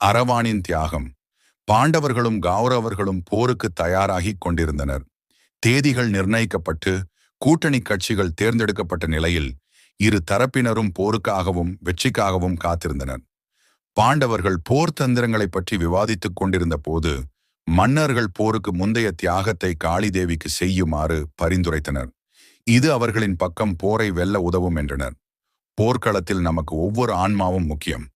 அரவானின் தியாகம். பாண்டவர்களும் கௌரவர்களும் போருக்கு தயாராகிக் கொண்டிருந்தனர். தேதிகள் நிர்ணயிக்கப்பட்டு கூட்டணி கட்சிகள் தேர்ந்தெடுக்கப்பட்ட நிலையில் இரு தரப்பினரும் போருக்காகவும் வெற்றிக்காகவும் காத்திருந்தனர். பாண்டவர்கள் போர் தந்திரங்களை பற்றி விவாதித்துக் கொண்டிருந்த போது மன்னர்கள் போருக்கு முந்தைய தியாகத்தை காளிதேவிக்கு செய்யுமாறு பரிந்துரைத்தனர். இது அவர்களின் பக்கம் போரை வெல்ல உதவும் என்றனர். போர்க்களத்தில் நமக்கு ஒவ்வொரு ஆன்மாவும் முக்கியம்.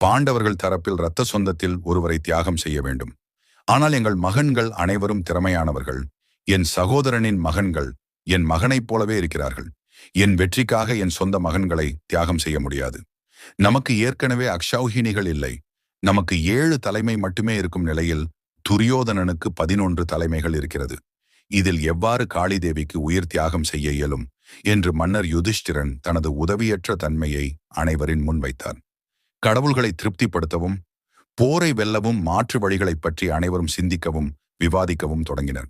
பாண்டவர்கள் தரப்பில் இரத்த சொந்தத்தில் ஒருவரை தியாகம் செய்ய வேண்டும். ஆனால் எங்கள் மகன்கள் அனைவரும் திறமையானவர்கள். என் சகோதரனின் மகன்கள் என் மகனைப் போலவே இருக்கிறார்கள். என் வெற்றிக்காக என் சொந்த மகன்களை தியாகம் செய்ய முடியாது. நமக்கு ஏற்கனவே அக்ஷௌஹினிகள் இல்லை. நமக்கு ஏழு தலைமை மட்டுமே இருக்கும் நிலையில் துரியோதனனுக்கு பதினொன்று தலைமைகள் இருக்கிறது. இதில் எவ்வாறு காளிதேவிக்கு உயிர் தியாகம் செய்ய இயலும்? என்று மன்னர் யுதிஷ்டிரன் தனது உதவியற்ற தன்மையை அனைவரின் முன்வைத்தார் கடவுள்களை திருப்திப்படுத்தவும் போரை வெல்லவும் மாற்று வழிகளைப் பற்றி அனைவரும் சிந்திக்கவும் விவாதிக்கவும் தொடங்கினர்.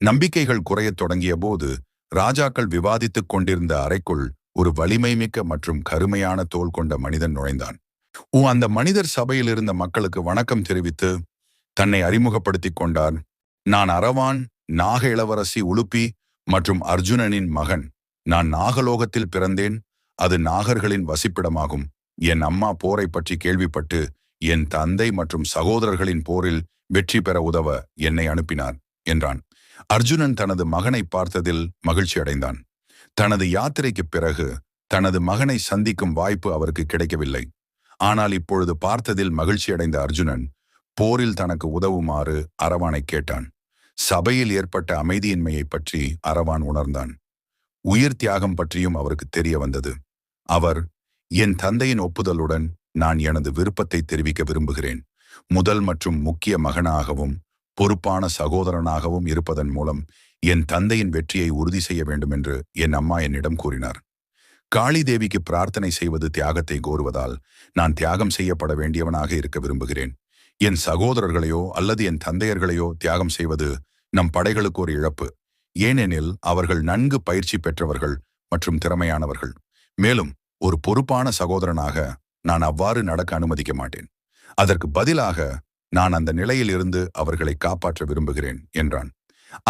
நம்பிக்கைகள் குறையத் தொடங்கிய போது ராஜாக்கள் விவாதித்துக் கொண்டிருந்த அறைக்குள் ஒரு வலிமைமிக்க மற்றும் கருமையான தோல் கொண்ட மனிதன் நுழைந்தான். ஓ அந்த மனிதர் சபையில் இருந்த மக்களுக்கு வணக்கம் தெரிவித்து தன்னை அறிமுகப்படுத்திக் கொண்டார். நான் அரவான் நாக இளவரசி உலுப்பி மற்றும் அர்ஜுனனின் மகன். நான் நாகலோகத்தில் பிறந்தேன். அது நாகர்களின் வசிப்பிடமாகும். என் அம்மா போரை பற்றி கேள்விப்பட்டு என் தந்தை மற்றும் சகோதரர்களின் போரில் வெற்றி பெற உதவ என்னை அனுப்பினார் என்றான். அர்ஜுனன் தனது மகனை பார்த்ததில் மகிழ்ச்சி அடைந்தான். தனது யாத்திரைக்குப் பிறகு தனது மகனை சந்திக்கும் வாய்ப்பு அவருக்கு கிடைக்கவில்லை. ஆனால் இப்பொழுது பார்த்ததில் மகிழ்ச்சி அடைந்த அர்ஜுனன் போரில் தனக்கு உதவுமாறு அரவானை கேட்டான். சபையில் ஏற்பட்ட அமைதியின்மையை பற்றி அரவான் உணர்ந்தான். உயிர் தியாகம் பற்றியும் அவருக்கு தெரிய வந்தது. அவர் என் தந்தையின் ஒப்புதலுடன் நான் எனது விருப்பத்தை தெரிவிக்க விரும்புகிறேன். முதல் மற்றும் முக்கிய மகனாகவும் பொறுப்பான சகோதரனாகவும் இருப்பதன் மூலம் என் தந்தையின் வெற்றியை உறுதி செய்ய வேண்டும் என்று என் அம்மா என்னிடம் கூறினார். காளி தேவிக்கு பிரார்த்தனை செய்வது தியாகத்தை கோருவதால் நான் தியாகம் செய்யப்பட வேண்டியவனாக இருக்க விரும்புகிறேன். என் சகோதரர்களையோ அல்லது என் தந்தையர்களையோ தியாகம் செய்வது நம் படைகளுக்கு ஒரு இழப்பு. ஏனெனில் அவர்கள் நன்கு பயிற்சி பெற்றவர்கள் மற்றும் திறமையானவர்கள். மேலும் ஒரு பொறுப்பான சகோதரனாக நான் அவ்வாறு நடக்க அனுமதிக்க மாட்டேன். அதற்கு பதிலாக நான் அந்த நிலையில் இருந்து அவர்களை காப்பாற்ற விரும்புகிறேன் என்றான்.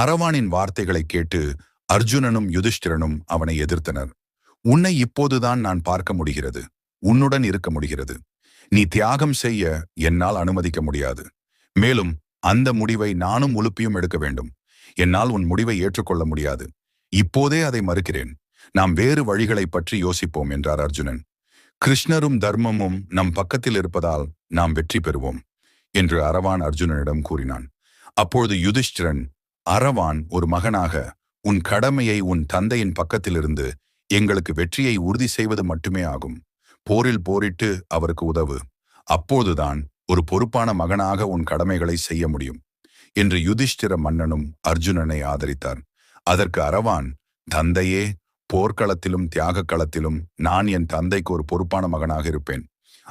அரவானின் வார்த்தைகளை கேட்டு அர்ஜுனனும் யுதிஷ்டிரனும் அவனை எதிர்த்தனர். உன்னை இப்போதுதான் நான் பார்க்க முடிகிறது. உன்னுடன் இருக்க முடிகிறது. நீ தியாகம் செய்ய என்னால் அனுமதிக்க முடியாது. மேலும் அந்த முடிவை நானும் உலுப்பியும் எடுக்க வேண்டும். என்னால் உன் முடிவை ஏற்றுக்கொள்ள முடியாது. இப்போதே அதை மறுக்கிறேன். நாம் வேறு வழிகளை பற்றி யோசிப்போம் என்றார் அர்ஜுனன். கிருஷ்ணரும் தர்மமும் நம் பக்கத்தில் இருப்பதால் நாம் வெற்றி பெறுவோம் என்று அரவான் அர்ஜுனனிடம் கூறினான். அப்பொழுது யுதிஷ்டிரன் அரவான் ஒரு மகனாக உன் கடமையை உன் தந்தையின் பக்கத்திலிருந்து எங்களுக்கு வெற்றியை உறுதி செய்வது மட்டுமே ஆகும். போரில் போரிட்டு அவருக்கு உதவு. அப்போதுதான் ஒரு பொறுப்பான மகனாக உன் கடமைகளை செய்ய முடியும் என்று யுதிஷ்டிர மன்னனும் அர்ஜுனனை ஆதரித்தார். அதற்கு அரவான் தந்தையே போர்க்களத்திலும் தியாக களத்திலும் நான் என் தந்தைக்கு ஒரு பொறுப்பான மகனாக இருப்பேன்.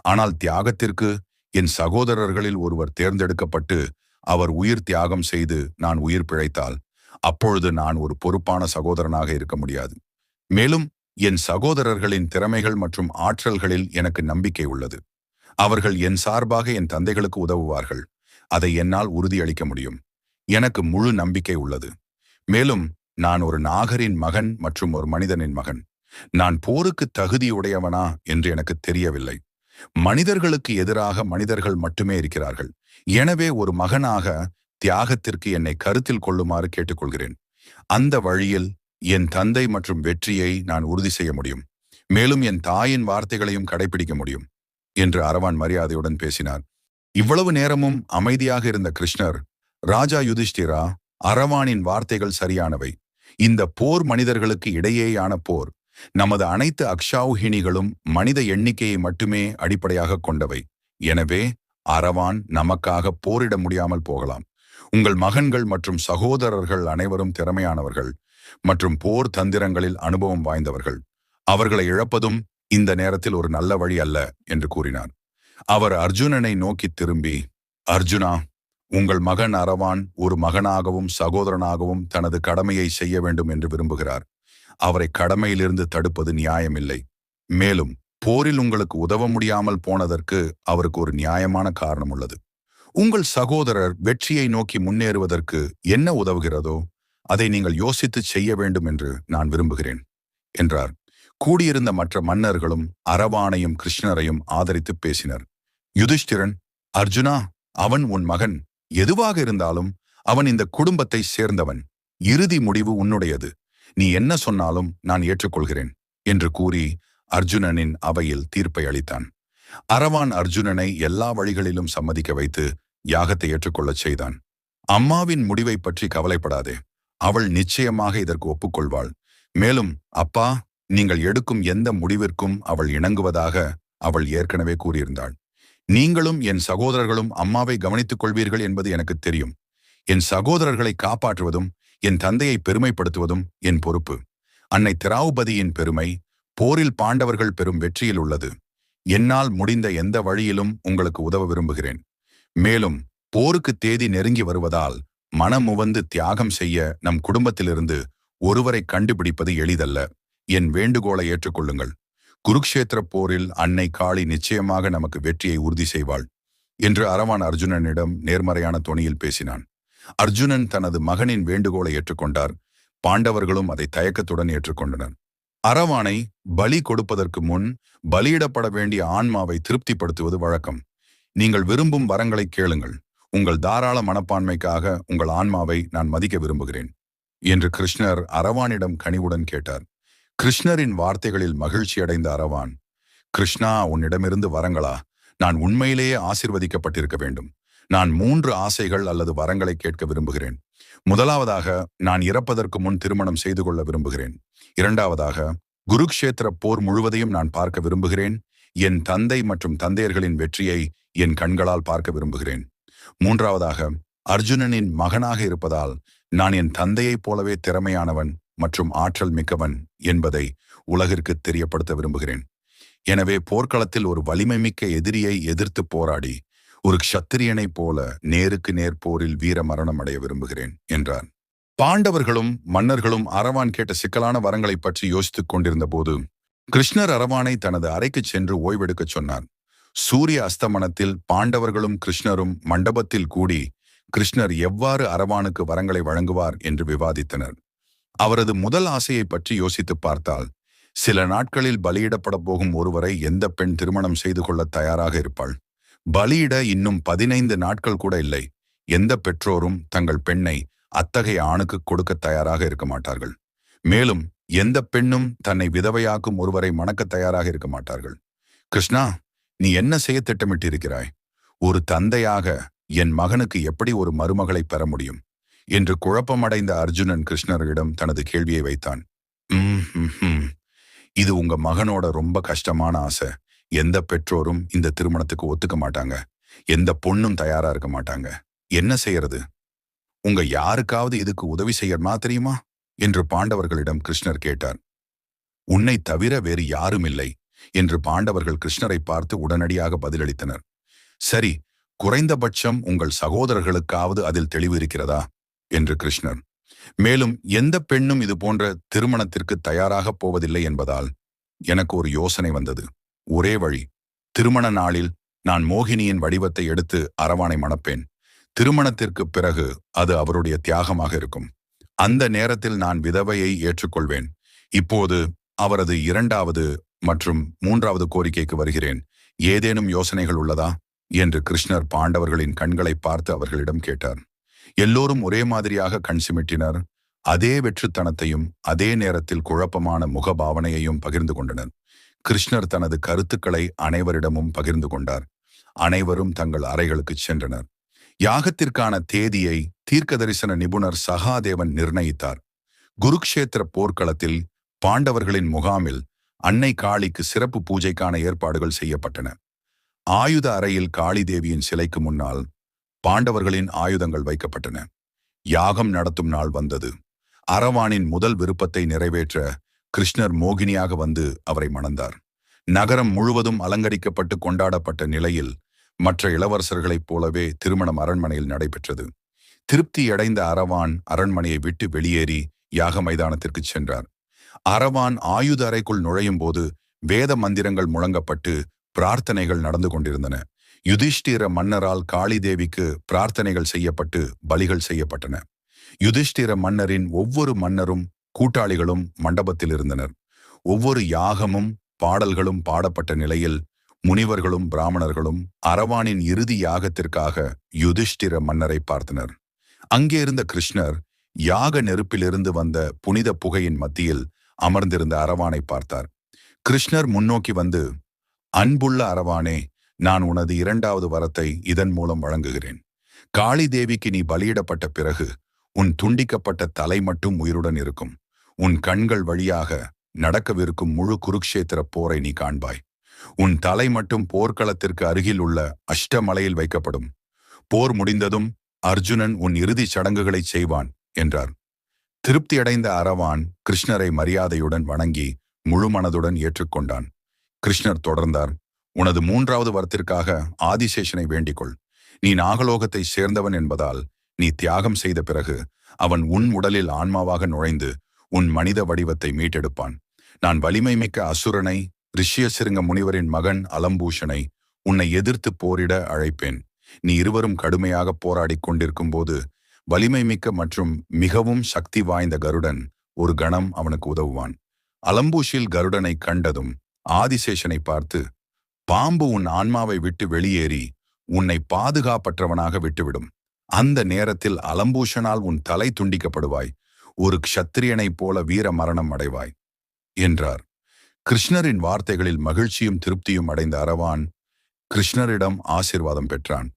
ஆனால் தியாகத்திற்கு என் சகோதரர்களில் ஒருவர் தேர்ந்தெடுக்கப்பட்டு அவர் உயிர் தியாகம் செய்து நான் உயிர் பிழைத்தால் அப்பொழுது நான் ஒரு பொறுப்பான சகோதரனாக இருக்க முடியாது. மேலும் என் சகோதரர்களின் திறமைகள் மற்றும் ஆற்றல்களில் எனக்கு நம்பிக்கை உள்ளது. அவர்கள் என் சார்பாக என் தந்தைகளுக்கு உதவுவார்கள். அதை என்னால் உறுதியளிக்க முடியும். எனக்கு முழு நம்பிக்கை உள்ளது. மேலும் நான் ஒரு நாகரின் மகன் மற்றும் ஒரு மனிதனின் மகன். நான் போருக்கு தகுதியுடையவனா என்று எனக்கு தெரியவில்லை. மனிதர்களுக்கு எதிராக மனிதர்கள் மட்டுமே இருக்கிறார்கள். எனவே ஒரு மகனாக தியாகத்திற்கு என்னை கருத்தில் கொள்ளுமாறு கேட்டுக்கொள்கிறேன். அந்த வழியில் என் தந்தை மற்றும் வெற்றியை நான் உறுதி செய்ய முடியும். மேலும் என் தாயின் வார்த்தைகளையும் கடைபிடிக்க முடியும் என்று அரவான் மரியாதையுடன் பேசினார். இவ்வளவு நேரமும் அமைதியாக இருந்த கிருஷ்ணர் ராஜா யுதிஷ்டிரா அரவானின் வார்த்தைகள் சரியானவை. இந்த போர் மனிதர்களுக்கு இடையேயான போர் நமது அனைத்து அக்ஷாவுகிணிகளும் மனித எண்ணிக்கையை மட்டுமே அடிப்படையாக கொண்டவை. எனவே அரவான் நமக்காக போரிட முடியாமல் போகலாம். உங்கள் மகன்கள் மற்றும் சகோதரர்கள் அனைவரும் திறமையானவர்கள் மற்றும் போர் தந்திரங்களில் அனுபவம் வாய்ந்தவர்கள். அவர்களை இழப்பதும் இந்த நேரத்தில் ஒரு நல்ல வழி அல்ல என்று கூறினார். அவர் அர்ஜுனனை நோக்கி திரும்பி அர்ஜுனா உங்கள் மகன் அரவான் ஒரு மகனாகவும் சகோதரனாகவும் தனது கடமையை செய்ய வேண்டும் என்று விரும்புகிறார். அவரை கடமையிலிருந்து தடுப்பது நியாயமில்லை. மேலும் போரில் உங்களுக்கு உதவ முடியாமல் போனதற்கு அவருக்கு ஒரு நியாயமான காரணம் உள்ளது. உங்கள் சகோதரர் வெற்றியை நோக்கி முன்னேறுவதற்கு என்ன உதவுகிறதோ அதை நீங்கள் யோசித்து செய்ய வேண்டும் என்று நான் விரும்புகிறேன் என்றார். கூடியிருந்த மற்ற மன்னர்களும் அரவானையும் கிருஷ்ணரையும் ஆதரித்து பேசினர். யுதிஷ்டிரன் அர்ஜுனா அவன் உன் மகன். எதுவாக இருந்தாலும் அவன் இந்த குடும்பத்தை சேர்ந்தவன். இறுதி முடிவு உன்னுடையது. நீ என்ன சொன்னாலும் நான் ஏற்றுக்கொள்கிறேன் என்று கூறி அர்ஜுனனின் அவையில் தீர்ப்பை அளித்தான். அரவான் அர்ஜுனனை எல்லா வழிகளிலும் சம்மதிக்க வைத்து யாகத்தை ஏற்றுக்கொள்ளச் செய்தான். அம்மாவின் முடிவை பற்றி கவலைப்படாதே. அவள் நிச்சயமாக இதற்கு ஒப்புக்கொள்வாள். மேலும் அப்பா நீங்கள் எடுக்கும் எந்த முடிவிற்கும் அவள் இணங்குவதாக அவள் ஏற்கனவே கூறியிருந்தாள். நீங்களும் என் சகோதரர்களும் அம்மாவை கவனித்துக் கொள்வீர்கள் என்பது எனக்கு தெரியும். என் சகோதரர்களை காப்பாற்றுவதும் என் தந்தையை பெருமைப்படுத்துவதும் என் பொறுப்பு. அன்னை திராவுபதியின் பெருமை போரில் பாண்டவர்கள் பெறும் வெற்றியில் உள்ளது. என்னால் முடிந்த எந்த வழியிலும் உங்களுக்கு உதவ விரும்புகிறேன். மேலும் போருக்கு தேதி நெருங்கி வருவதால் மனமுவந்து தியாகம் செய்ய நம் குடும்பத்திலிருந்து ஒருவரை கண்டுபிடிப்பது எளிதல்ல. என் வேண்டுகோளை ஏற்றுக்கொள்ளுங்கள். குருக்ஷேத்திர போரில் அன்னை காளி நிச்சயமாக நமக்கு வெற்றியை உறுதி செய்வாள் என்று அரவான் அர்ஜுனனிடம் நேர்மறையான தொனியில் பேசினான். அர்ஜுனன் தனது மகனின் வேண்டுகோளை ஏற்றுக்கொண்டார். பாண்டவர்களும் அதை தயக்கத்துடன் ஏற்றுக்கொண்டனர். அரவானை பலி கொடுப்பதற்கு முன் பலியிடப்பட வேண்டிய ஆன்மாவை திருப்திப்படுத்துவது வழக்கம். நீங்கள் விரும்பும் வரங்களை கேளுங்கள். உங்கள் தாராள மனப்பான்மைக்காக உங்கள் ஆன்மாவை நான் மதிக்க விரும்புகிறேன் என்று கிருஷ்ணர் அரவானிடம் கனிவுடன் கேட்டார். கிருஷ்ணரின் வார்த்தைகளில் மகிழ்ச்சி அடைந்த அரவான் கிருஷ்ணா உன்னிடமிருந்து வரங்களா? நான் உண்மையிலேயே ஆசிர்வதிக்கப்பட்டிருக்க வேண்டும். நான் மூன்று ஆசைகள் அல்லது வரங்களை கேட்க விரும்புகிறேன். முதலாவதாக நான் இறப்பதற்கு முன் திருமணம் செய்து கொள்ள விரும்புகிறேன். இரண்டாவதாக குருக்ஷேத்திர போர் முழுவதையும் நான் பார்க்க விரும்புகிறேன். என் தந்தை மற்றும் தந்தையர்களின் வெற்றியை என் கண்களால் பார்க்க விரும்புகிறேன். மூன்றாவதாக அர்ஜுனனின் மகனாக இருப்பதால் நான் என் தந்தையைப் போலவே திறமையானவன். மற்றும் ஆற்றல் மிக்கவன் என்பதை உலகிற்கு தெரியப்படுத்த விரும்புகிறேன். எனவே போர்க்களத்தில் ஒரு வலிமை மிக்க எதிரியை எதிர்த்து போராடி ஒரு க்ஷத்திரியனைப் போல நேருக்கு நேர் போரில் வீர மரணம் அடைய விரும்புகிறேன் என்றார் பாண்டவர்களும் மன்னர்களும் அரவான் கேட்ட சிக்கலான வரங்களை பற்றி யோசித்துக் கொண்டிருந்த போது கிருஷ்ணர் அரவானை தனது அறைக்குச் சென்று ஓய்வெடுக்கச் சொன்னார். சூரிய அஸ்தமனத்தில் பாண்டவர்களும் கிருஷ்ணரும் மண்டபத்தில் கூடி கிருஷ்ணர் எவ்வாறு அரவானுக்கு வரங்களை வழங்குவார் என்று விவாதித்தனர். அவரது முதல் ஆசையை பற்றி யோசித்து பார்த்தால் சில நாட்களில் பலியிடப்பட போகும் ஒருவரை எந்த பெண் திருமணம் செய்து கொள்ள தயாராக இருப்பாள்? பலியிட இன்னும் பதினைந்து நாட்கள் கூட இல்லை. எந்த பெற்றோரும் தங்கள் பெண்ணை அத்தகைய ஆணுக்கு கொடுக்க தயாராக இருக்க மாட்டார்கள். மேலும் எந்த பெண்ணும் தன்னை விதவையாக்கும் ஒருவரை மணக்க தயாராக இருக்க மாட்டார்கள். கிருஷ்ணா நீ என்ன செய்ய திட்டமிட்டிருக்கிறாய்? ஒரு தந்தையாக என் மகனுக்கு எப்படி ஒரு மருமகளை பெற முடியும்? என்று குழப்பமடைந்த அர்ஜுனன் கிருஷ்ணரிடம் தனது கேள்வியை வைத்தான். இது உங்க மகனோட ரொம்ப கஷ்டமான ஆசை. எந்த பெற்றோரும் இந்த திருமணத்துக்கு ஒத்துக்க மாட்டாங்க. எந்த பொண்ணும் தயாரா இருக்க மாட்டாங்க. என்ன செய்யறது? உங்க யாருக்காவது இதுக்கு உதவி செய்யறமா தெரியுமா? என்று பாண்டவர்களிடம் கிருஷ்ணர் கேட்டார். உன்னை தவிர வேறு யாரும் இல்லை என்று பாண்டவர்கள் கிருஷ்ணரை பார்த்து உடனடியாக பதிலளித்தனர். சரி குறைந்தபட்சம் உங்கள் சகோதரர்களுக்காவது அதில் தெளிவு இருக்கிறதா? என்று கிருஷ்ணர். மேலும் எந்த பெண்ணும் இது போன்ற திருமணத்திற்கு தயாராகப் போவதில்லை என்பதால் எனக்கு ஒரு யோசனை வந்தது. ஒரே வழி திருமண நாளில் நான் மோகினியின் வடிவத்தை எடுத்து அரவானை மணப்பேன். திருமணத்திற்கு பிறகு அது அவருடைய தியாகமாக இருக்கும். அந்த நேரத்தில் நான் விதவையை ஏற்றுக்கொள்வேன். இப்போது அவரது இரண்டாவது மற்றும் மூன்றாவது கோரிக்கைக்கு வருகிறேன். ஏதேனும் யோசனைகள் உள்ளதா? என்று கிருஷ்ணர் பாண்டவர்களின் கண்களை பார்த்து அவர்களிடம் கேட்டார். எல்லோரும் ஒரே மாதிரியாக கண் சிமிட்டினர். அதே வெற்றுத்தனத்தையும் அதே நேரத்தில் குழப்பமான முகபாவனையையும் பகிர்ந்து கொண்டனர். கிருஷ்ணர் தனது கருத்துக்களை அனைவரிடமும் பகிர்ந்து கொண்டார். அனைவரும் தங்கள் அறைகளுக்கு சென்றனர். யாகத்திற்கான தேதியை தீர்க்க தரிசன நிபுணர் சகாதேவன் நிர்ணயித்தார். குருக்ஷேத்திர போர்க்களத்தில் பாண்டவர்களின் முகாமில் அன்னை காளிக்கு சிறப்பு பூஜைக்கான ஏற்பாடுகள் செய்யப்பட்டன. ஆயுத அறையில் காளி தேவியின் சிலைக்கு முன்னால் பாண்டவர்களின் ஆயுதங்கள் வைக்கப்பட்டன. யாகம் நடத்தும் நாள் வந்தது. அரவானின் முதல் விருப்பத்தை நிறைவேற்ற கிருஷ்ணர் மோகினியாக வந்து அவரை மணந்தார். நகரம் முழுவதும் அலங்கரிக்கப்பட்டு கொண்டாடப்பட்ட நிலையில் மற்ற இளவரசர்களைப் போலவே திருமணம் அரண்மனையில் நடைபெற்றது. திருப்தியடைந்த அரவான் அரண்மனையை விட்டு வெளியேறி யாக மைதானத்திற்கு சென்றார். அரவான் ஆயுத அறைக்குள் நுழையும் போது வேத மந்திரங்கள் முழங்கப்பட்டு பிரார்த்தனைகள் நடந்து கொண்டிருந்தன. யுதிஷ்டிர மன்னரால் காளிதேவிக்கு பிரார்த்தனைகள் செய்யப்பட்டு பலிகள் செய்யப்பட்டன. யுதிஷ்டிர மன்னரின் ஒவ்வொரு மன்னரும் கூட்டாளிகளும் மண்டபத்தில் இருந்தனர். ஒவ்வொரு யாகமும் பாடல்களும் பாடப்பட்ட நிலையில் முனிவர்களும் பிராமணர்களும் அரவானின் இறுதி யாகத்திற்காக யுதிஷ்டிர மன்னரை பார்த்தனர். அங்கே இருந்த கிருஷ்ணர் யாக நெருப்பிலிருந்து வந்த புனித புகையின் மத்தியில் அமர்ந்திருந்த அரவானை பார்த்தார். கிருஷ்ணர் முன்னோக்கி வந்து அன்புள்ள அரவானே நான் உனது இரண்டாவது வரத்தை இதன் மூலம் வழங்குகிறேன். காளி தேவிக்கு நீ பலியிடப்பட்ட பிறகு உன் துண்டிக்கப்பட்ட தலை மட்டும் உயிருடன் இருக்கும். உன் கண்கள் வழியாக நடக்கவிருக்கும் முழு குருக்ஷேத்திர போரை நீ காண்பாய். உன் தலை மட்டும் போர்க்களத்திற்கு அருகில் உள்ள அஷ்டமலையில் வைக்கப்படும். போர் முடிந்ததும் அர்ஜுனன் உன் இறுதிச் சடங்குகளைச் செய்வான் என்றார். திருப்தியடைந்த அரவான் கிருஷ்ணரை மரியாதையுடன் வணங்கி முழு மனதுடன் ஏற்றுக்கொண்டான். கிருஷ்ணர் தொடர்ந்தார். உனது மூன்றாவது வரத்திற்காக ஆதிசேஷனை வேண்டிக்கொள். நீ நாகலோகத்தை சேர்ந்தவன் என்பதால் நீ தியாகம் செய்த பிறகு அவன் உன் உடலில் ஆன்மாவாக நுழைந்து உன் மனித வடிவத்தை மீட்டெடுப்பான். நான் வலிமை மிக்க அசுரனை ரிஷியசிருங்க முனிவரின் மகன் அலம்பூஷனை உன்னை எதிர்த்து போரிட அழைப்பேன். நீ இருவரும் கடுமையாக போராடிக் கொண்டிருக்கும் போது வலிமை மிக்க மற்றும் மிகவும் சக்தி வாய்ந்த கருடன் ஒரு கணம் அவனுக்கு உதவுவான். அலம்பூஷில் கருடனை கண்டதும் ஆதிசேஷனை பார்த்து பாம்பு உன் ஆன்மாவை விட்டு வெளியேறி உன்னை பாதுகாப்பற்றவனாக விட்டுவிடும். அந்த நேரத்தில் அலம்பூஷனால் உன் தலை துண்டிக்கப்படுவாய். ஒரு க்ஷத்திரியனைப் போல வீர மரணம் அடைவாய் என்றார். கிருஷ்ணரின் வார்த்தைகளில் மகிழ்ச்சியும் திருப்தியும் அடைந்த அரவான் கிருஷ்ணரிடம் ஆசிர்வாதம் பெற்றான்.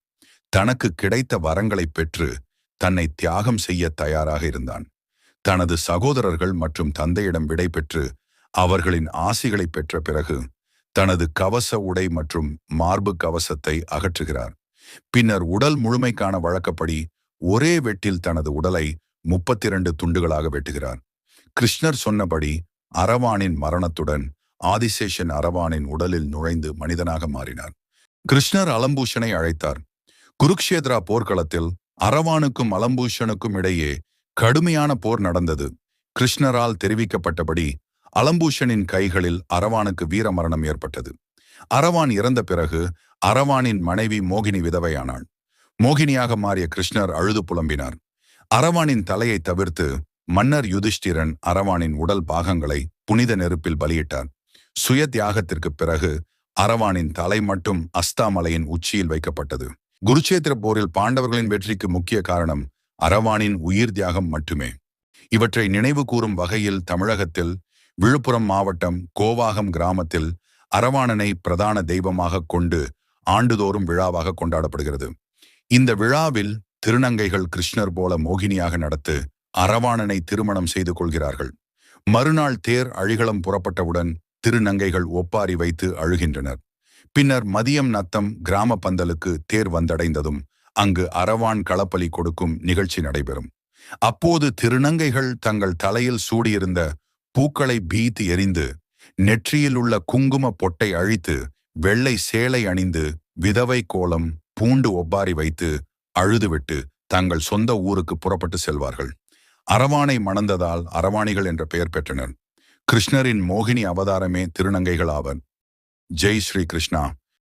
தனக்கு கிடைத்த வரங்களைப் பெற்று தன்னை தியாகம் செய்ய தயாராக இருந்தான். தனது சகோதரர்கள் மற்றும் தந்தையிடம் விடை பெற்று அவர்களின் ஆசிகளை பெற்ற பிறகு தனது கவச உடை மற்றும் மார்பு கவசத்தை அகற்றுகிறார். பின்னர் உடல் முழுமைக்கான வழக்கப்படி ஒரே வெட்டில் தனது உடலை முப்பத்தி இரண்டு துண்டுகளாக வெட்டுகிறார். கிருஷ்ணர் சொன்னபடி அரவானின் மரணத்துடன் ஆதிசேஷன் அரவானின் உடலில் நுழைந்து மனிதனாக மாறினார். கிருஷ்ணர் அலம்பூஷனை அழைத்தார். குருக்ஷேத்ரா போர்க்களத்தில் அரவானுக்கும் அலம்பூஷனுக்கும் இடையே கடுமையான போர் நடந்தது. கிருஷ்ணரால் தெரிவிக்கப்பட்டபடி அலம்பூஷனின் கைகளில் அரவானுக்கு வீரமரணம் ஏற்பட்டது. அரவான் இறந்த பிறகு அரவானின் மனைவி மோகினி விதவையானாள். மோகினியாக மாறிய கிருஷ்ணர் அழுது புலம்பினார். அரவானின் தலையை தவிர்த்து மன்னர் யுதிஷ்டிரன் அரவானின் உடல் பாகங்களை புனித நெருப்பில் பலியிட்டார். சுய தியாகத்திற்கு பிறகு அரவானின் தலை மட்டும் அஸ்தாமலையின் உச்சியில் வைக்கப்பட்டது. குருச்சேத்திர போரில் பாண்டவர்களின் வெற்றிக்கு முக்கிய காரணம் அரவானின் உயிர் தியாகம் மட்டுமே. இவற்றை நினைவு கூறும் வகையில் தமிழகத்தில் விழுப்புரம் மாவட்டம் கோவாகம் கிராமத்தில் அரவாணனை பிரதான தெய்வமாக கொண்டு ஆண்டுதோறும் விழாவாக கொண்டாடப்படுகிறது. இந்த விழாவில் திருநங்கைகள் கிருஷ்ணர் போல மோகினியாக நடத்து அரவாணனை திருமணம் செய்து கொள்கிறார்கள். மறுநாள் தேர் அழிகளம் புறப்பட்டவுடன் திருநங்கைகள் ஒப்பாரி வைத்து அழுகின்றனர். பின்னர் மதியம் நத்தம் கிராம பந்தலுக்கு தேர் வந்தடைந்ததும் அங்கு அரவான் களப்பலி கொடுக்கும் நிகழ்ச்சி நடைபெறும். அப்போது திருநங்கைகள் தங்கள் தலையில் சூடியிருந்த பூக்களை பீத்து எரிந்து நெற்றியில் உள்ள குங்கும பொட்டை அழித்து வெள்ளை சேலை அணிந்து விதவை கோலம் பூண்டு ஒப்பாரி வைத்து அழுதுவிட்டு தங்கள் சொந்த ஊருக்கு புறப்பட்டு செல்வார்கள். அரவானை மணந்ததால் அரவாணிகள் என்ற பெயர் பெற்றனர். கிருஷ்ணரின் மோகினி அவதாரமே திருநங்கைகள் ஆவர் ஜெய் ஸ்ரீ கிருஷ்ணா.